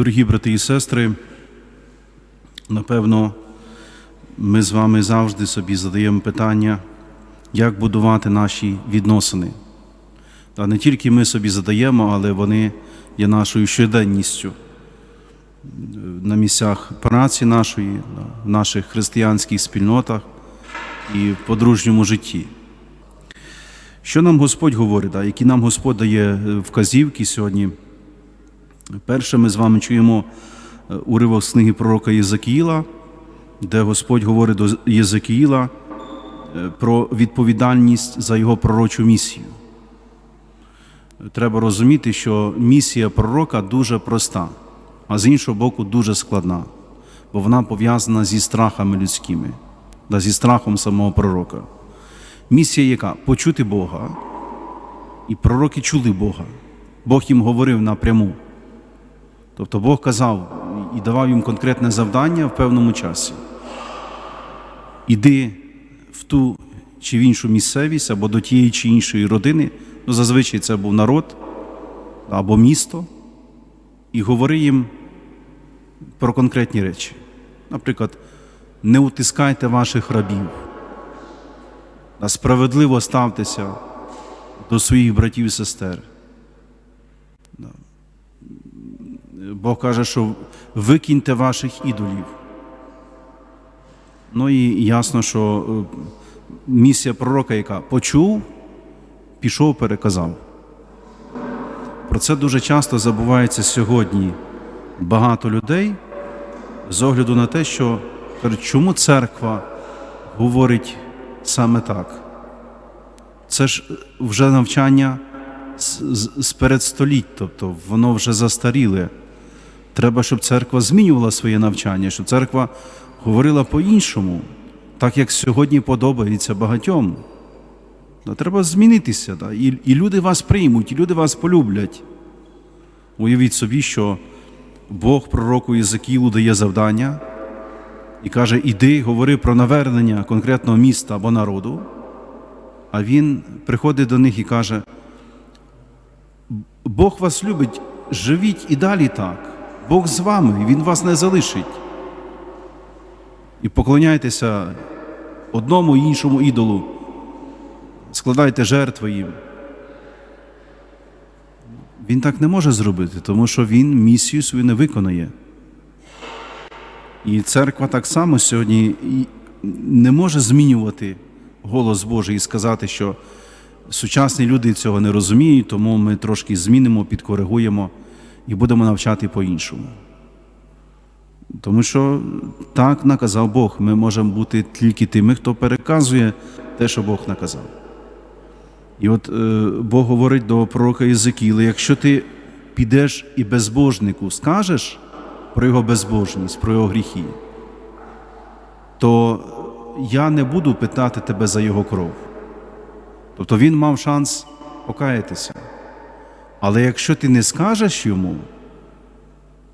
Дорогі брати і сестри, напевно, ми з вами завжди собі задаємо питання, як будувати наші відносини. Та не тільки ми собі задаємо, але вони є нашою щоденністю на місцях праці нашої, в наших християнських спільнотах і в подружньому житті. Що нам Господь говорить, які нам Господь дає е, вказівки сьогодні? Перше, ми з вами чуємо е, уривок з книги пророка Єзекіїла, де Господь говорить до Єзекіїла е, про відповідальність за його пророчу місію. Треба розуміти, що місія пророка дуже проста, а з іншого боку, дуже складна, бо вона пов'язана зі страхами людськими, да, зі страхом самого пророка. Місія яка? Почути Бога, і пророки чули Бога. Бог їм говорив напряму. Тобто Бог казав і давав їм конкретне завдання в певному часі. Іди в ту чи в іншу місцевість або до тієї чи іншої родини, ну зазвичай це був народ або місто, і говори їм про конкретні речі. Наприклад, не утискайте ваших рабів, а справедливо ставтеся до своїх братів і сестер. Бог каже, що викиньте ваших ідолів. Ну і ясно, що е, місія пророка, яка почув, пішов, переказав. Про це дуже часто забувається сьогодні багато людей з огляду на те, що чому церква говорить саме так. Це ж вже навчання з, з, з передстоліть, тобто воно вже застаріле. Треба, щоб церква змінювала своє навчання, щоб церква говорила по-іншому, так як сьогодні подобається багатьом. Треба змінитися, і, люди вас приймуть, і люди вас полюблять. Уявіть собі, що Бог пророку Єзекілу дає завдання і каже: іди, говори про навернення конкретного міста або народу. А він приходить до них і каже: Бог вас любить, живіть і далі так. Бог з вами, Він вас не залишить. І поклоняйтеся одному іншому ідолу, складайте жертви їм. Він так не може зробити, тому що він місію свою не виконає. І церква так само сьогодні не може змінювати голос Божий і сказати, що сучасні люди цього не розуміють, тому ми трошки змінимо, підкоригуємо і будемо навчати по-іншому. Тому що так наказав Бог. Ми можемо бути тільки тими, хто переказує те, що Бог наказав. І от е, Бог говорить до пророка Єзекіла, якщо ти підеш і безбожнику скажеш про його безбожність, про його гріхи, то я не буду питати тебе за його кров. Тобто він мав шанс покаятися. Але якщо ти не скажеш йому,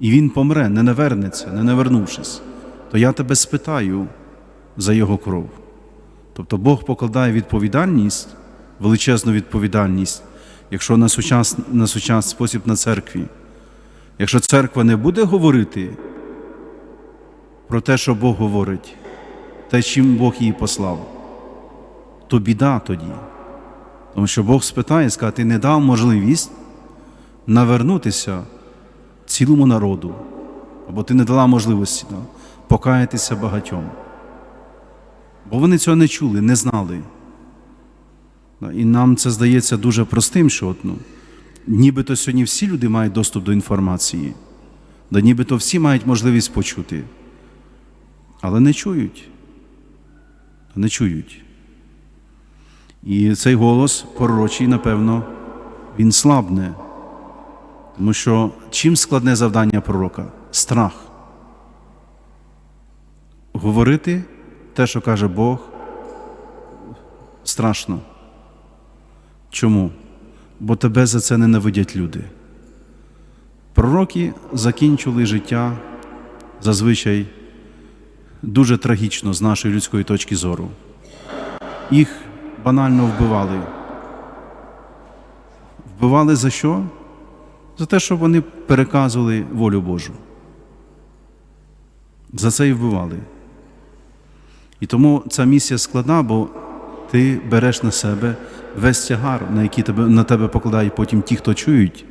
і він помре, не навернеться, не навернувшись, то я тебе спитаю за його кров. Тобто Бог покладає відповідальність, величезну відповідальність, якщо на сучасний, на сучасний спосіб на церкві. Якщо церква не буде говорити про те, що Бог говорить, те, чим Бог її послав, то біда тоді. Тому що Бог спитає, скаже, ти не дав можливість навернутися цілому народу, або ти не дала можливості да, покаятися багатьом. Бо вони цього не чули, не знали. І нам це здається дуже простим, що от, ну, нібито сьогодні всі люди мають доступ до інформації, да нібито всі мають можливість почути, але не чують. Не чують. І цей голос пророчий, напевно, він слабне. Тому що чим складне завдання пророка? Страх. Говорити те, що каже Бог, страшно. Чому? Бо тебе за це ненавидять люди. Пророки закінчили життя зазвичай дуже трагічно з нашої людської точки зору. Їх банально вбивали. Вбивали за що? За те, що вони переказували волю Божу. За це і вбивали. І тому ця місія складна, бо ти береш на себе весь тягар, на який тебе, на тебе покладають потім ті, хто чують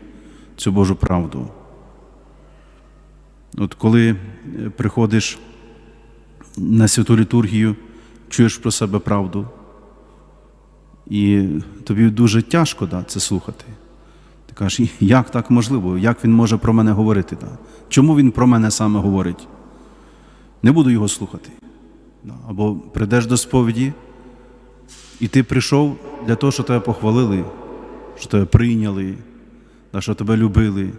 цю Божу правду. От коли е, приходиш на святу літургію, чуєш про себе правду, і тобі дуже тяжко да, це слухати. Ти кажеш, як так можливо? Як він може про мене говорити? Да? Чому він про мене саме говорить? Не буду його слухати. Да. Або прийдеш до сповіді, і ти прийшов для того, щоб тебе похвалили, що тебе прийняли, да, що тебе любили.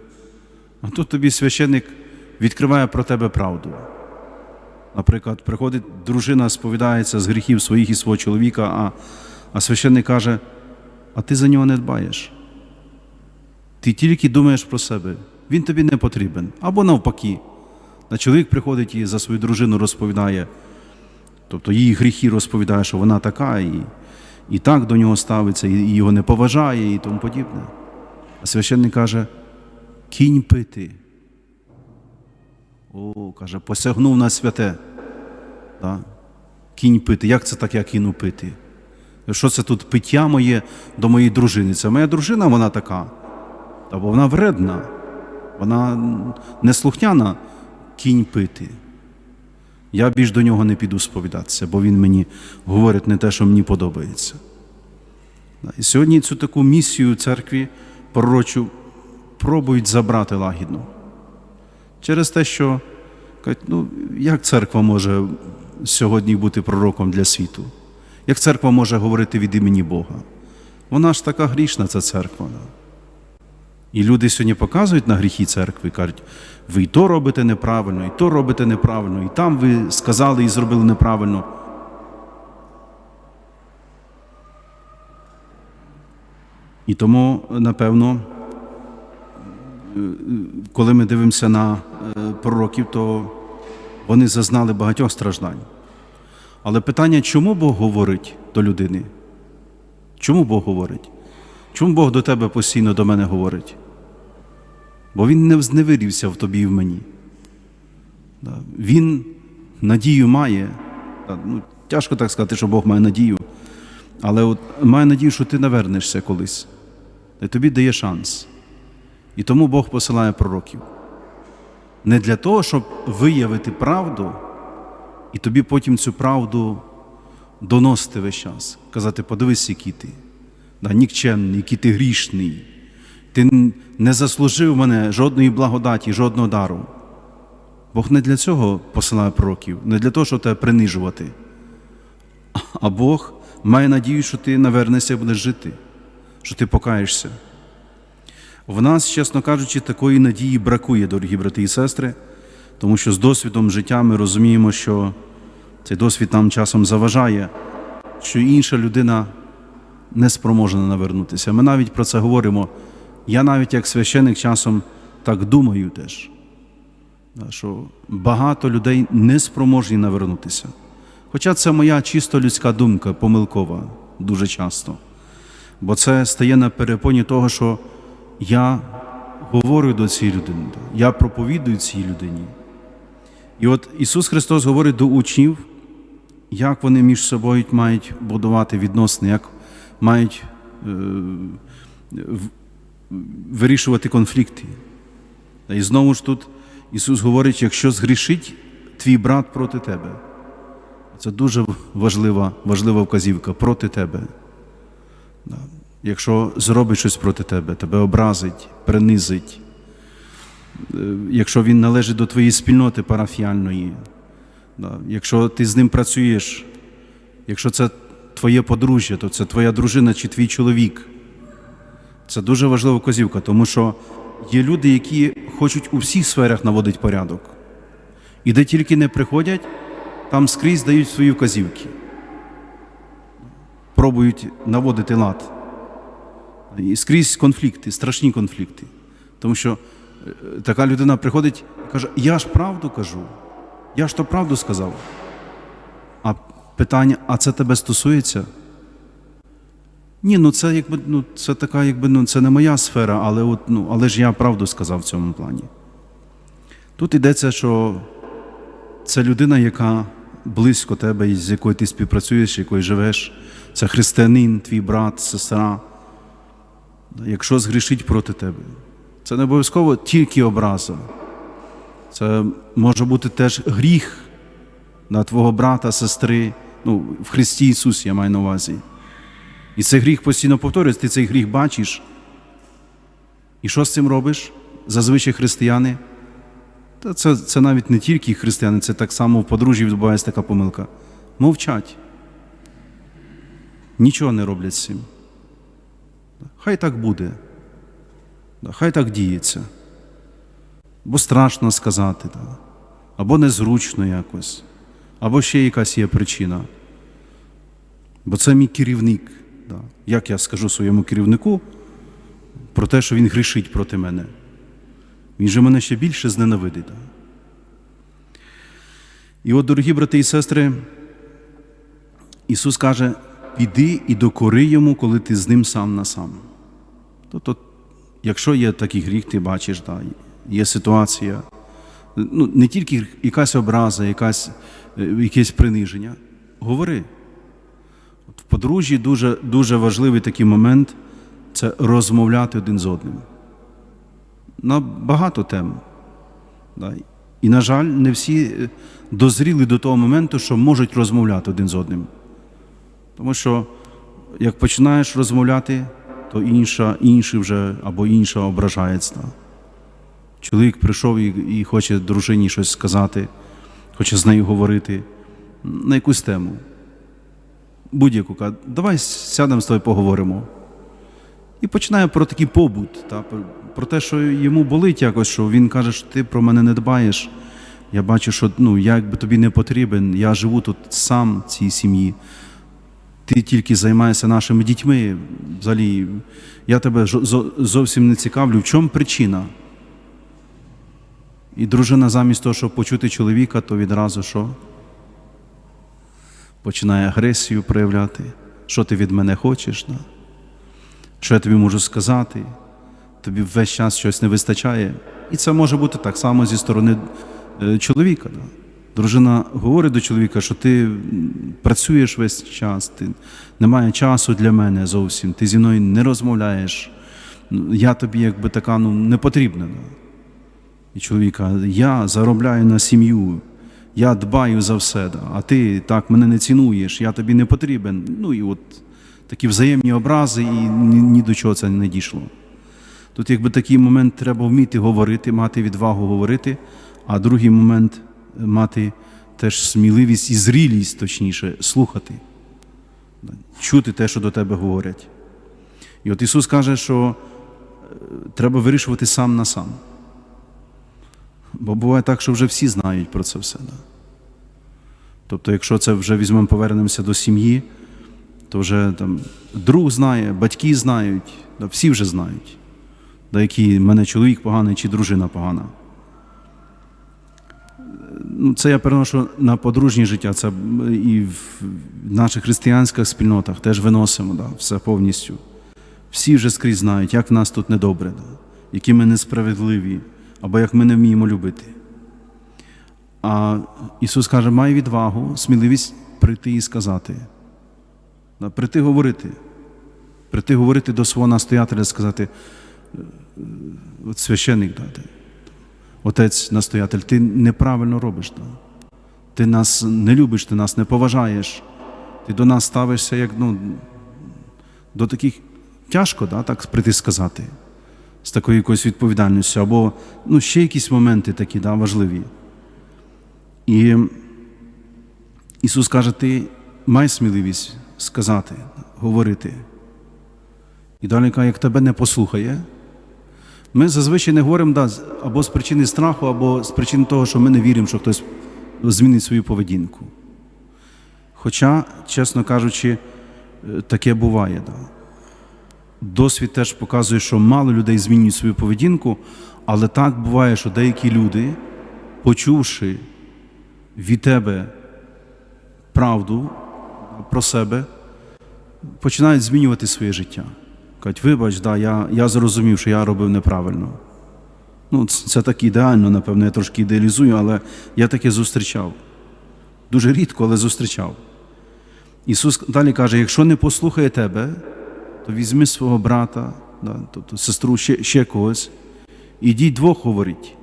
А тут тобі священник відкриває про тебе правду. Наприклад, приходить дружина, сповідається з гріхів своїх і свого чоловіка, а, а священник каже, а ти за нього не дбаєш. Ти тільки думаєш про себе, він тобі не потрібен. Або навпаки. А чоловік приходить і за свою дружину розповідає, тобто її гріхи розповідає, що вона така, і, і так до нього ставиться, і, його не поважає, і тому подібне. А священник каже: кінь пити. О, каже, посягнув на святе. Да? Кінь пити. Як це так я кину пити? Що це тут пиття моє до моєї дружини? Це моя дружина, вона така. Або вона вредна, вона неслухняна кінь пити. Я більш до нього не піду сповідатися, бо він мені говорить не те, що мені подобається. І сьогодні цю таку місію церкві пророчу пробують забрати лагідно. Через те, що кажуть, ну, як церква може сьогодні бути пророком для світу? Як церква може говорити від імені Бога? Вона ж така грішна, ця церква. І люди сьогодні показують на гріхи церкви, кажуть, ви і то робите неправильно, і то робите неправильно, і там ви сказали і зробили неправильно. І тому, напевно, коли ми дивимося на е, пророків, то вони зазнали багатьох страждань. Але питання, чому Бог говорить до людини? Чому Бог говорить? Чому Бог до тебе постійно до мене говорить? Бо Він не взневирився в тобі і в мені. Він надію має. Ну, Тяжко так сказати, що Бог має надію. Але от має надію, що ти навернешся колись. І тобі дає шанс. І тому Бог посилає пророків. Не для того, щоб виявити правду, і тобі потім цю правду доносити весь час. Казати, подивись, який ти да, нікчемний, який ти грішний. Ти не заслужив мене жодної благодаті, жодного дару. Бог не для цього посилає пророків, не для того, щоб тебе принижувати. А Бог має надію, що ти навернешся і будеш жити, що ти покаєшся. В нас, чесно кажучи, такої надії бракує, дорогі брати і сестри, тому що з досвідом життя ми розуміємо, що цей досвід нам часом заважає, що інша людина не спроможна навернутися. Ми навіть про це говоримо. Я навіть як священик часом так думаю теж, що багато людей не спроможні навернутися. Хоча це моя чисто людська думка, помилкова дуже часто. Бо це стає на перепоні того, що я говорю до цієї людини, я проповідую цій людині. І от Ісус Христос говорить до учнів, як вони між собою мають будувати відносини, як мають е, вирішувати конфлікти. І знову ж тут Ісус говорить, якщо згрішить твій брат проти тебе. Це дуже важлива важлива вказівка проти тебе. Якщо зробить щось проти тебе, тебе образить, принизить, якщо він належить до твоєї спільноти парафіальної, якщо ти з ним працюєш, якщо це твоє подружжя, то це твоя дружина чи твій чоловік. Це дуже важлива вказівка, тому що є люди, які хочуть у всіх сферах наводити порядок. І де тільки не приходять, там скрізь дають свої вказівки. Пробують наводити лад. І скрізь конфлікти, страшні конфлікти. Тому що е, така людина приходить і каже, я ж правду кажу, я ж то правду сказав. А питання, а це тебе стосується? Ні, ну це якби ну це така, якби ну це не моя сфера, але от ну але ж я правду сказав в цьому плані. Тут йдеться, що це людина, яка близько тебе, і з якою ти співпрацюєш, якою живеш, це християнин, твій брат, сестра. Якщо згрішить проти тебе, це не обов'язково тільки образа. Це може бути теж гріх на твого брата, сестри, ну, в Христі Ісусі я маю на увазі. І цей гріх постійно повторюється, ти цей гріх бачиш. І що з цим робиш? Зазвичай християни. Та це, це навіть не тільки християни, це так само в подружжі відбувається така помилка. Мовчать. Нічого не роблять з цим. Хай так буде. Хай так діється. Бо страшно сказати, або незручно якось, або ще якась є причина. Бо це мій керівник. Да. Як я скажу своєму керівнику про те, що він грішить проти мене? Він же мене ще більше зненавидить. Да. І от, дорогі брати і сестри, Ісус каже: піди і докори йому, коли ти з ним сам на сам. Тобто, якщо є такий гріх, ти бачиш, да, є ситуація, ну, не тільки якась образа, якась, е, якесь приниження, говори. Подружжі дуже, дуже важливий такий момент це розмовляти один з одним. На багато тем. І, на жаль, не всі е, дозріли до того моменту, що можуть розмовляти один з одним. Тому що як починаєш розмовляти, то інша, інший вже або інша ображається. Чоловік прийшов і, і хоче дружині щось сказати, хоче з нею говорити на якусь тему. Будь-яку каже, давай сядемо з тобою поговоримо. І починає про такий побут, та, про, те, що йому болить якось, що він каже, що ти про мене не дбаєш. Я бачу, що ну, я якби тобі не потрібен, я живу тут сам в цій сім'ї. Ти тільки займаєшся нашими дітьми. Взагалі, я тебе зовсім не цікавлю. В чому причина? І дружина замість того, щоб почути чоловіка, то відразу що? Починає агресію проявляти. Що ти від мене хочеш? Да? Що я тобі можу сказати? Тобі весь час щось не вистачає. І це може бути так само зі сторони е, чоловіка. Да? Дружина говорить до чоловіка, що ти працюєш весь час, ти немає часу для мене зовсім, ти зі мною не розмовляєш. Ну, Я тобі якби така ну, не потрібна. Да? І чоловік каже, я заробляю на сім'ю, я дбаю за все, а ти так мене не цінуєш, я тобі не потрібен. Ну і от такі взаємні образи, і ні, ні до чого це не дійшло. Тут, якби такий момент треба вміти говорити, мати відвагу говорити, а другий момент мати теж сміливість і зрілість, точніше, слухати, чути те, що до тебе говорять. І от Ісус каже, що е, треба вирішувати сам на сам. Бо буває так, що вже всі знають про це все. Да? Тобто, якщо це вже візьмемо, повернемося до сім'ї, то вже там друг знає, батьки знають, да, всі вже знають, да, який в мене чоловік поганий чи дружина погана. Ну, Це я переношу на подружнє життя, це і в наших християнських спільнотах теж виносимо да, все повністю. Всі вже скрізь знають, як в нас тут недобре, да, які ми несправедливі, або як ми не вміємо любити. А Ісус каже, май відвагу, сміливість прийти і сказати. Прийти говорити. Прийти говорити до свого настоятеля, сказати, «Е, е, от священник, да, отець настоятель, ти неправильно робиш. Да. Ти нас не любиш, ти нас не поважаєш. Ти до нас ставишся як ну, до таких тяжко, да, так прийти сказати, з такою якоюсь відповідальністю, або ну, ще якісь моменти такі да, важливі. І Ісус каже, ти май сміливість сказати, говорити. І далі каже, як тебе не послухає. Ми зазвичай не говоримо да, або з причини страху, або з причини того, що ми не віримо, що хтось змінить свою поведінку. Хоча, чесно кажучи, е, таке буває. Да. Досвід теж показує, що мало людей змінюють свою поведінку, але так буває, що деякі люди, почувши від тебе правду про себе, починають змінювати своє життя. Кажуть, вибач, да, я, я зрозумів, що я робив неправильно. Ну, це, так ідеально, напевно, я трошки ідеалізую, але я таке зустрічав. Дуже рідко, але зустрічав. Ісус далі каже: якщо не послухає тебе, то візьми свого брата, да, тобто сестру ще, ще когось, і йдіть двох говоріть.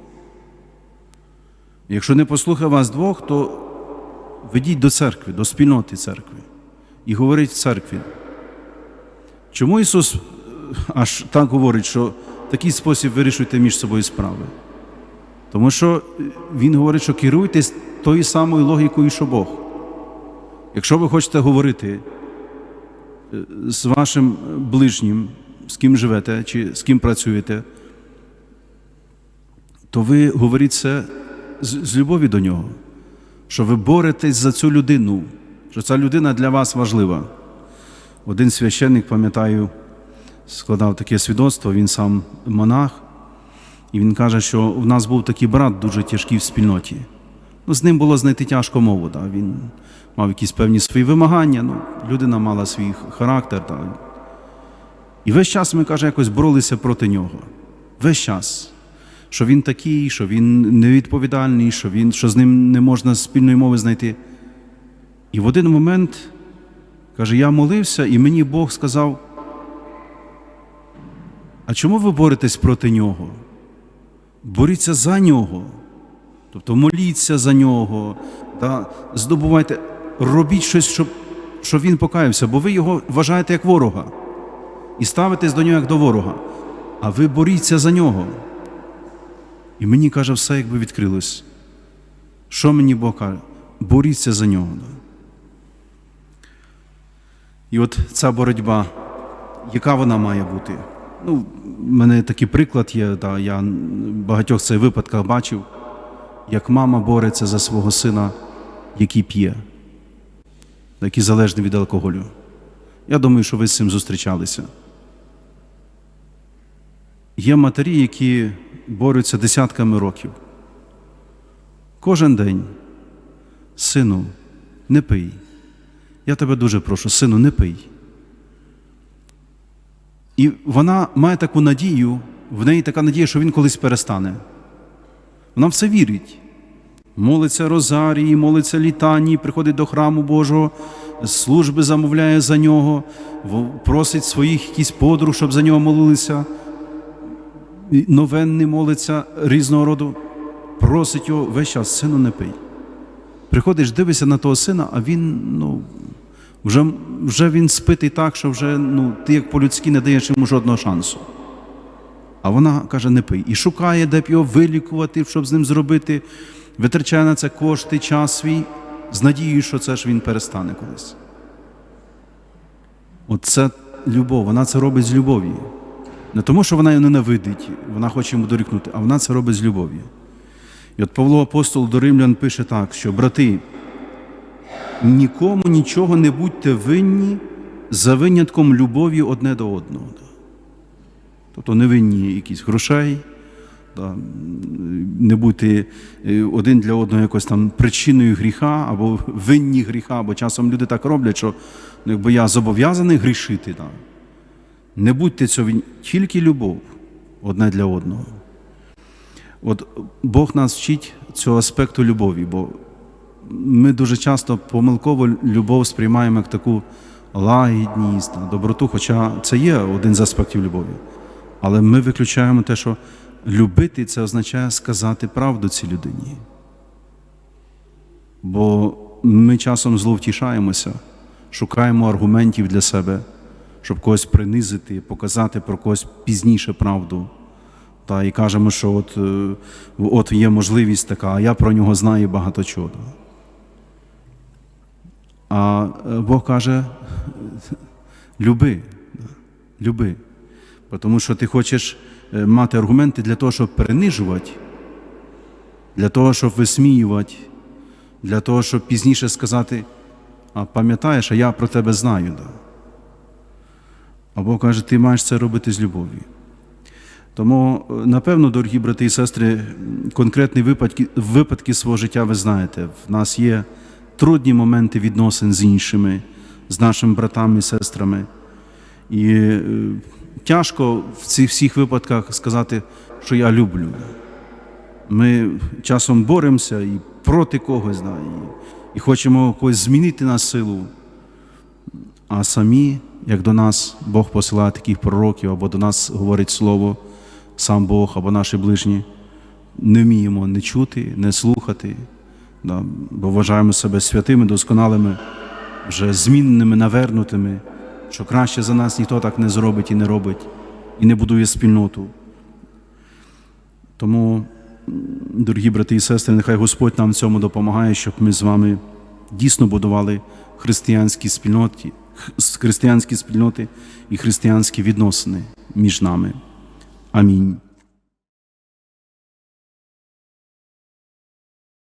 Якщо не послухає вас двох, то ведіть до церкви, до спільноти церкви і говоріть в церкві. Чому Ісус е, аж так говорить, що в такий спосіб вирішуйте між собою справи? Тому що е, Він говорить, що керуйтесь тою самою логікою, що Бог. Якщо ви хочете говорити з вашим ближнім, з ким живете чи з ким працюєте, то ви говоріть це з, любові до нього, що ви боретесь за цю людину, що ця людина для вас важлива. Один священник, пам'ятаю, складав таке свідоцтво, він сам монах, і він каже, що в нас був такий брат дуже тяжкий в спільноті. Ну, з ним було знайти тяжко мову. Да. Він мав якісь певні свої вимагання, ну, людина мала свій характер. Да. І весь час ми, каже, якось боролися проти нього. Весь час. Що він такий, що він невідповідальний, що, він, що з ним не можна спільної мови знайти. І в один момент, каже, я молився, і мені Бог сказав, а чому ви боретесь проти нього? Боріться за нього. Тобто моліться за нього, да, здобувайте, робіть щось, щоб, щоб він покаявся, бо ви його вважаєте як ворога і ставитесь до нього як до ворога. А ви боріться за нього. І мені каже, все якби відкрилось. Що мені Бог каже? Боріться за нього. І от ця боротьба, яка вона має бути? Ну, в мене такий приклад є, да, я в багатьох цих випадках бачив, як мама бореться за свого сина, який п'є, який залежний від алкоголю. Я думаю, що ви з цим зустрічалися. Є матері, які борються десятками років. Кожен день, сину, не пий. Я тебе дуже прошу, сину, не пий. І вона має таку надію, в неї така надія, що він колись перестане. Вона в це вірить. Молиться розарії, молиться літані, приходить до храму Божого, служби замовляє за нього, просить своїх якісь подруг, щоб за нього молилися. Новенний молиться різного роду, просить його весь час, сину, не пий. Приходиш, дивишся на того сина, а він, ну, вже вже він спитий так, що вже ну, ти як по-людськи не даєш йому жодного шансу. А вона каже, не пий. І шукає, де б його вилікувати, щоб з ним зробити, витрачає на це кошти, час свій, з надією, що це ж він перестане колись. Оце любов, вона це робить з любові. Не тому, що вона його ненавидить, вона хоче йому дорікнути, а вона це робить з любові. І от Павло Апостол до Римлян пише так, що брати, нікому нічого не будьте винні за винятком любові одне до одного. Тобто не винні якісь грошей, не будьте один для одного якось там причиною гріха або винні гріха, бо часом люди так роблять, що ну, якби я зобов'язаний грішити. Так. Не будьте цього, тільки любов одне для одного. От Бог нас вчить цього аспекту любові, бо ми дуже часто помилково любов сприймаємо як таку лагідність, доброту, хоча це є один з аспектів любові. Але ми виключаємо те, що любити це означає сказати правду цій людині. Бо ми часом зловтішаємося, шукаємо аргументів для себе щоб когось принизити, показати про когось пізніше правду. Та І кажемо, що от от є можливість така, а я про нього знаю багато чого. А Бог каже, люби, люби. Тому що ти хочеш мати аргументи для того, щоб принижувати, для того, щоб висміювати, для того, щоб пізніше сказати, а пам'ятаєш, а я про тебе знаю. Да? А Бог каже, ти маєш це робити з любов'ю. Тому, напевно, дорогі брати і сестри, конкретні випадки випадки свого життя ви знаєте. В нас є трудні моменти відносин з іншими, з нашими братами і сестрами. І е, тяжко в цих всіх випадках сказати, що я люблю. Ми часом боремося і проти когось, да, і, і хочемо когось змінити на силу. А самі, як до нас Бог посилає таких пророків, або до нас говорить Слово, сам Бог, або наші ближні, не вміємо не чути, не слухати, да, бо вважаємо себе святими, досконалими, вже змінними, навернутими, що краще за нас ніхто так не зробить і не робить, і не будує спільноту. Тому, дорогі брати і сестри, нехай Господь нам в цьому допомагає, щоб ми з вами дійсно будували християнські спільноти, християнські спільноти і християнські відносини між нами. Амінь.